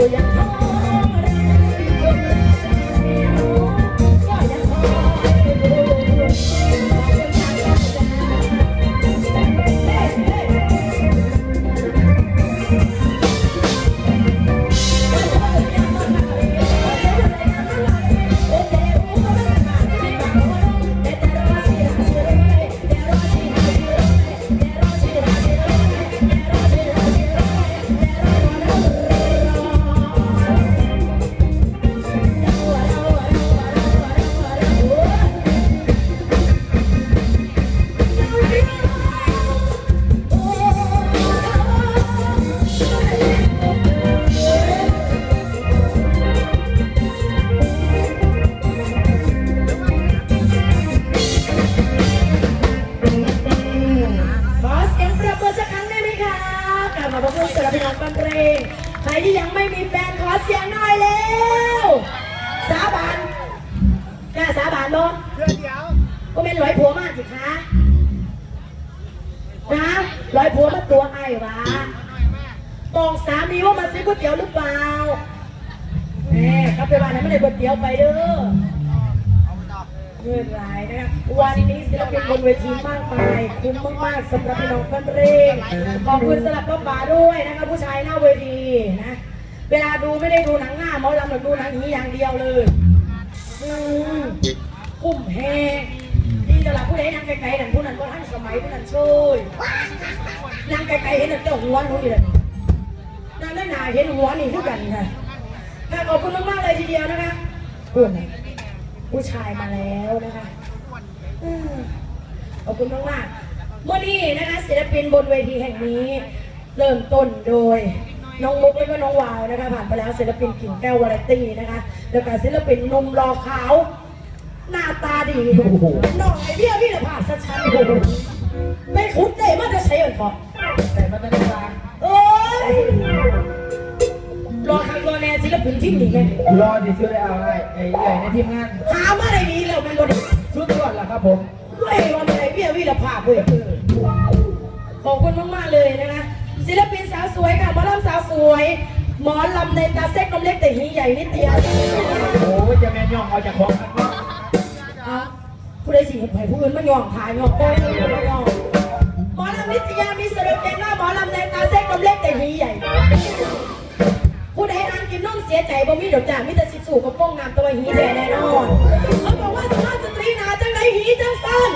我人 มาพบกับศิลปินของกันเพลงใครที่ยังไม่มีแฟนขอเสียงหน่อยเร็วสาบานกล้าสาบานบ่เพื่อนเดียวก็เป็นร้อยผัวมากสิคะนะร้อยผัวมาตัวไอ้วะบอกสามีว่ามาซื้อก๋วยเตี๋ยวหรือเปล่าแหมกลับไปบ้านไหนไม่ได้ก๋วยเตี๋ยวไปเด้อ เงินหลายนะคะวันนี้ศิลปินบนเวทีมากมายคุ้มมากๆสำหรับพี่น้องแฟนเพลงขอบคุณสำหรับป้าป๋าด้วยนะคะผู้ชายหน้าเวทีนะเวลาดูไม่ได้ดูหนังหน้าหมอลำหรือดูหนังนี้อย่างเดียวเลยอืมคุ้มแฮงดีตลาดผู้ใดนั่งไกลๆนั่นผู้นั้นก็ท่านสมัยผู้นั้นช่วยนั่งไกลๆเห็นแต่เจ้าหัวหนูอยู่เลยนั่งด้านหน้าเห็นหัวนี่คือกันค่ะขอบคุณมากๆเลยทีเดียวนะคะคุณน่ะ ผู้ชายมาแล้วนะคะขอบคุณมากๆเมื่อนี้นะคะศิลปินบนเวทีแห่งนี้ เริ่มต้นโดยน้องมุกแล้วก็น้องวาวนะคะ ผ่านไปแล้วศิลปินกิ่งแก้ววาไรตี้นะคะ แล้วก็ศิลปินนุ่มรอขาว หน้าตาดีน้องไอเบี้ยพี่ละผ่านชัดๆไม่คุ้นได้มาจะใช้เอินพอแต่มันเป็นตาเอ้ แน่ศิลปินที่หนีไงรอดิซื้อได้เอาไอ้ไอ้ใหญ่ในทีมงานหามาได้ดีแล้วมันบไดชุดยอดล่ะครับผมเฮ้ยวันไอเบี้ยพี่ละผ่าเว้ยขอบคุณมากๆเลยนะคะศิลปินสาวสวยค่ะหมอลำสาวสวย หมอลำในตาเซ็กนมเล็กแต่หีใหญ่นิดเดียวโอ้ยจะแม่นย่องเอาจากของกันเนาะเอาผู้ใดสิเห็นไผ่ผู้อื่นมายองถ่ายยองโป้ยยองหมอลำนิตยามีสโลแกนว่าหมอลำในตาเซ็กนมเล็กแต่หีใหญ่ผู้ใดอ่าน กินน้องเสียใจบ่มีดอกจ้ามีแต่สิสู่กับป้องน้ำตัวหีแท้แน่นอนเขาบอกว่าสภาพสตรีหนาจังไดหีจังสั้น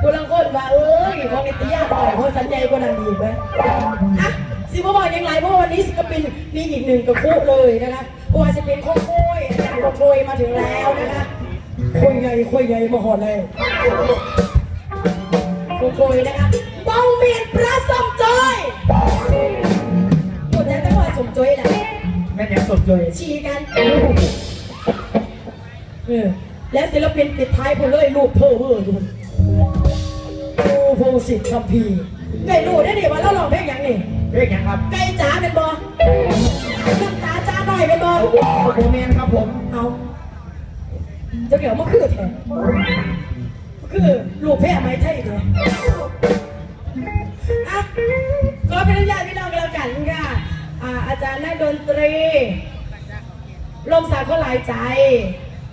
กูลังคนว่าเอ้ยของนิตยาบ่อยเของสัญญาคนนั้นดีไหมอะสิบ่บอกยังไงเพราะว่าวันนี้ศิลปินมีอีกหนึ่งกระคุเลยนะคะเพราะว่าจะเป็นโคโค่ยอาจารย์โคโค่ยมาถึงแล้วนะคะคุยใหญ่คุยใหญ่มาหอดเลยโคโค่ยนะคะบ้องเมียนพระสมจอย จอยแหละแม่นยังสดเลยชีกันเออและศิลปินปิดท้ายพูดเลยลูกเพ้อเพ้ออยู่โอ้พงศิษฐ์คัมภีร์ไก่รู้ได้ดิว่าเราลองเพลงหยังนี่เรียกยังครับไก่จ๋าเป็นบอน้ำตาจ้าหน่อยเป็นบอโอ้โหแมนครับผมเอาเจะเกี่ยวมาคือแท้คือลูกแพ้ไหมใช่แท้อ่ จารย์นักดนตรีลมสาเขาหลายใจ